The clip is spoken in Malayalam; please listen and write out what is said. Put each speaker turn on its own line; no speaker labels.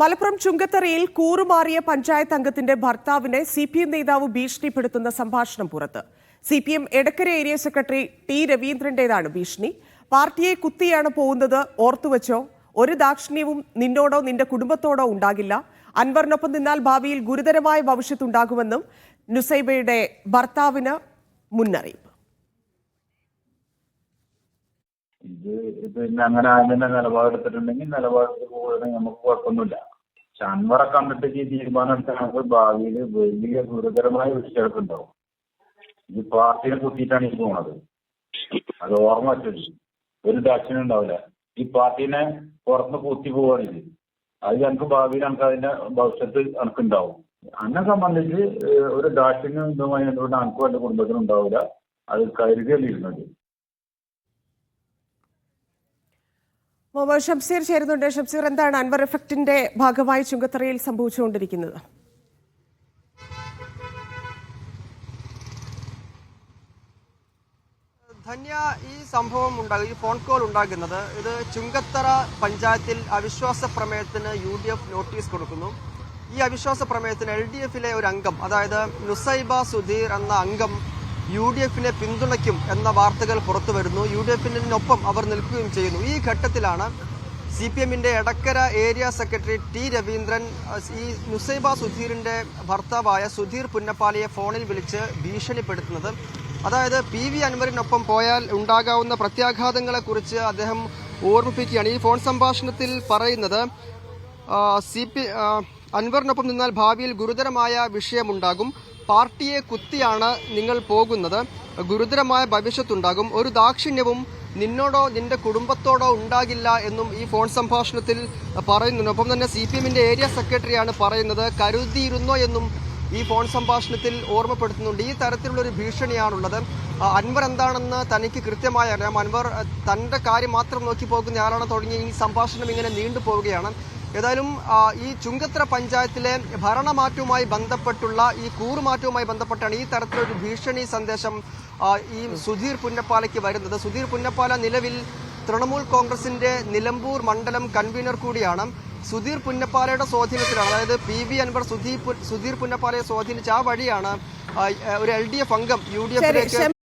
മലപ്പുറം ചുങ്കത്തറയിൽ കൂറുമാറിയ പഞ്ചായത്ത് അംഗത്തിന്റെ ഭർത്താവിനെ സി പി എം നേതാവ് ഭീഷണിപ്പെടുത്തുന്ന സംഭാഷണം പുറത്ത്. C P M Edakkara area secretary T രവീന്ദ്രന്റേതാണ് ഭീഷണി. പാർട്ടിയെ കുത്തിയാണ് പോകുന്നത് ഓർത്തുവച്ചോ? ഒരു ദാക്ഷിണ്യവും നിന്നോടോ നിന്റെ കുടുംബത്തോടോ ഉണ്ടാകില്ല. അൻവറിനൊപ്പം നിന്നാൽ ഭാവിയിൽ ഗുരുതരമായ ഭവിഷ്യത്തുണ്ടാകുമെന്നും നുസൈബയുടെ ഭർത്താവിന് മുന്നറിയിപ്പ്.
ഇത് പിന്നെ അങ്ങനെ അതിന്റെ നിലപാടെടുത്തിട്ടുണ്ടെങ്കിൽ നിലപാടെടുത്ത് പോകുകയാണെങ്കിൽ നമുക്ക് കുഴപ്പമൊന്നുമില്ല. പക്ഷെ അൻവറെ കണ്ടിട്ട് ഈ തീരുമാനം എടുത്താൽ നമുക്ക് ഭാവിയിൽ വലിയ ഗുരുതരമായ വിഷയങ്ങളുണ്ടാവും ഈ പാർട്ടിയെ കുത്തിയിട്ടാണ് ഈ പോണത്. അത് ഓർമ്മ വെച്ചത് ഒരു ദാക്ഷിണ്യം ഉണ്ടാവില്ല. ഈ പാർട്ടീനെ പുറത്ത് കുത്തി പോവാണിത് അത് ഞങ്ങൾക്ക് ഭാവിയിൽ എനിക്ക് അതിന്റെ ഭവിഷ്യത്ത് എനിക്കുണ്ടാവും എന്നെ സംബന്ധിച്ച് ഒരു ദാക്ഷിണ്യം ഇതുമായി എന്തുകൊണ്ട് എനിക്കും എന്റെ കുടുംബത്തിനും ഉണ്ടാവില്ല. അത് കരുതിയല്ലിരുന്നത്
മുഹമ്മദ് ഷംസീർ ചേരുന്നുണ്ട്. ഷംസീർ എന്താണ് അൻവർ എഫക്റ്റിന്റെ ഭാഗമായി ചുങ്കത്തറയിൽ സംഭവിച്ചുകൊണ്ടിരിക്കുന്നത്?
ധന്യ ഈ സംഭവം ഉണ്ടാകും ഈ ഫോൺ കോൾ ഉണ്ടാകുന്നത് ഇത് ചുങ്കത്തറ പഞ്ചായത്തിൽ അവിശ്വാസ പ്രമേയത്തിന് യു ഡി എഫ് നോട്ടീസ് കൊടുക്കുന്നു. ഈ അവിശ്വാസ പ്രമേയത്തിന് എൽ ഡി എഫിലെ ഒരു അംഗം അതായത് നുസൈബ സുധീർ എന്ന അംഗം യു ഡി എഫിനെ പിന്തുണയ്ക്കും എന്ന വാർത്തകൾ പുറത്തു വരുന്നു. യു ഡി എഫിനൊപ്പം അവർ നിൽക്കുകയും ചെയ്യുന്നു. ഈ ഘട്ടത്തിലാണ് സി പി എമ്മിന്റെ Edakkara area secretary T Raveendran ഈ നുസൈബ സുധീറിന്റെ ഭർത്താവായ സുധീർ പുന്നപ്പാലിയെ ഫോണിൽ വിളിച്ച് ഭീഷണിപ്പെടുത്തുന്നത്. അതായത് പി വി അൻവറിനൊപ്പം പോയാൽ ഉണ്ടാകാവുന്ന പ്രത്യാഘാതങ്ങളെക്കുറിച്ച് അദ്ദേഹം ഓർമ്മിപ്പിക്കുകയാണ്. ഈ ഫോൺ സംഭാഷണത്തിൽ പറയുന്നത് സി പി അൻവറിനൊപ്പം നിന്നാൽ ഭാവിയിൽ ഗുരുതരമായ വിഷയമുണ്ടാകും. പാർട്ടിയെ കുത്തിയാണ് നിങ്ങൾ പോകുന്നത്. ഗുരുതരമായ ഭവിഷ്യത്തുണ്ടാകും. ഒരു ദാക്ഷിണ്യവും നിന്നോടോ നിന്റെ കുടുംബത്തോടോ ഉണ്ടാകില്ല എന്നും ഈ ഫോൺ സംഭാഷണത്തിൽ പറയുന്നുണ്ട്. ഒപ്പം തന്നെ സി പി എമ്മിന്റെ ഏരിയ സെക്രട്ടറിയാണ് പറയുന്നത്. കരുതിയിരുന്നോ എന്നും ഈ ഫോൺ സംഭാഷണത്തിൽ ഓർമ്മപ്പെടുത്തുന്നുണ്ട്. ഈ തരത്തിലുള്ളൊരു ഭീഷണിയാണുള്ളത്. അൻവർ എന്താണെന്ന് തനിക്ക് കൃത്യമായി അറിയാം. അൻവർ തന്റെ കാര്യം മാത്രം നോക്കി പോകുന്ന ആളാണ് തുടങ്ങി ഈ സംഭാഷണം ഇങ്ങനെ നീണ്ടു പോവുകയാണ് ഏതായാലും ഈ ചുങ്കത്ര പഞ്ചായത്തിലെ ഭരണമാറ്റവുമായി ബന്ധപ്പെട്ടുള്ള ഈ കൂറുമാറ്റവുമായി ബന്ധപ്പെട്ടാണ് ഈ തരത്തിലൊരു ഭീഷണി സന്ദേശം ഈ സുധീർ പുന്നപ്പാലയ്ക്ക് വരുന്നത്. സുധീർ പുന്നപ്പാല നിലവിൽ തൃണമൂൽ കോൺഗ്രസിന്റെ നിലമ്പൂർ മണ്ഡലം കൺവീനർ കൂടിയാണ്. സുധീർ പുന്നപ്പാലയുടെ സ്വാധീനത്തിലാണ്. അതായത് പി വി അൻവർ സുധീർ സുധീർ പുന്നപ്പാലയെ സ്വാധീനിച്ച ആ വഴിയാണ് ഒരു എൽ ഡി എഫ് അംഗം യു ഡി എഫിലേക്ക്